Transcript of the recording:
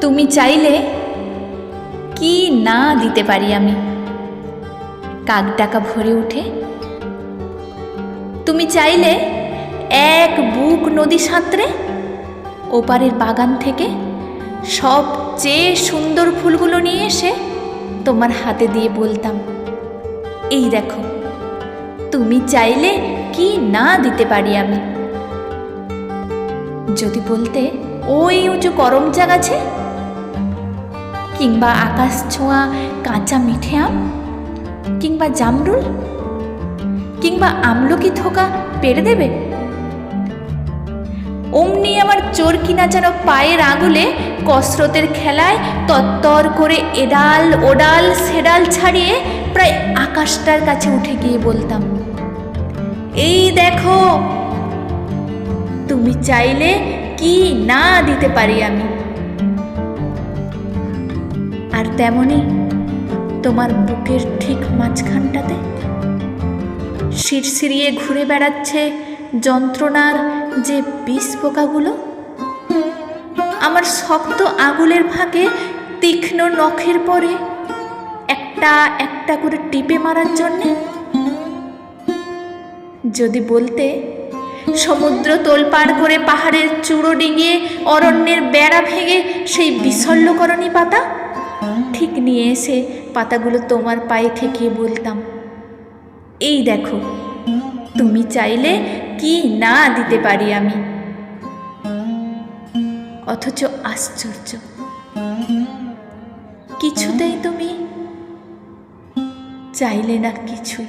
তুমি চাইলে কি না দিতে পারি আমি? কাক ডাকা ভরে উঠে, তুমি চাইলে এক বুক নদী সাঁতরে ওপারের বাগান থেকে সবচেয়ে সুন্দর ফুলগুলো নিয়ে এসে তোমার হাতে দিয়ে বলতাম, এই দেখো, তুমি চাইলে কি না দিতে পারি আমি? যদি বলতে ওই উঁচু করমচা গাছে কিংবা আকাশ ছোঁয়া, কাঁচা মিঠে আম? কিংবা জামরুল? কিংবা আমলকি থোকা পেরে দেবে? অমনি আমার চরকি যেন পায়ের আঙুলে কসরতের খেলায় তত্তর করে এডাল, ওডাল, সেডাল ছাড়িয়ে প্রায় আকাশটার কাছে উঠে গিয়ে বলতাম, এই দেখো, তুমি চাইলে কি না দিতে পারি আমি? আর তেমনি তোমার বুকের ঠিক মাঝখানটাতে শিরশিরিয়ে ঘুরে বেড়াচ্ছে যন্ত্রণার যে বিষ পোকাগুলো। আমার শক্ত আগুলের ফাঁকে তীক্ষ্ণ নখের পরে একটা একটা করে টিপে মারার জন্যে। যদি বলতে সমুদ্র তোলপাড় করে পাহাড়ের চূড়ো ডিঙিয়ে অরণ্যের বেড়া ভেঙে সেই বিশল্যকরণী পাতা ঠিক নিয়ে এসে পাতাগুলো তোমার পায়ে ঠেকিয়ে বলতাম, এই দেখো, তুমি চাইলে কি না দিতে পারি আমি? অথচ আশ্চর্য। কিছুতেই তুমি চাইলে না কিছুই।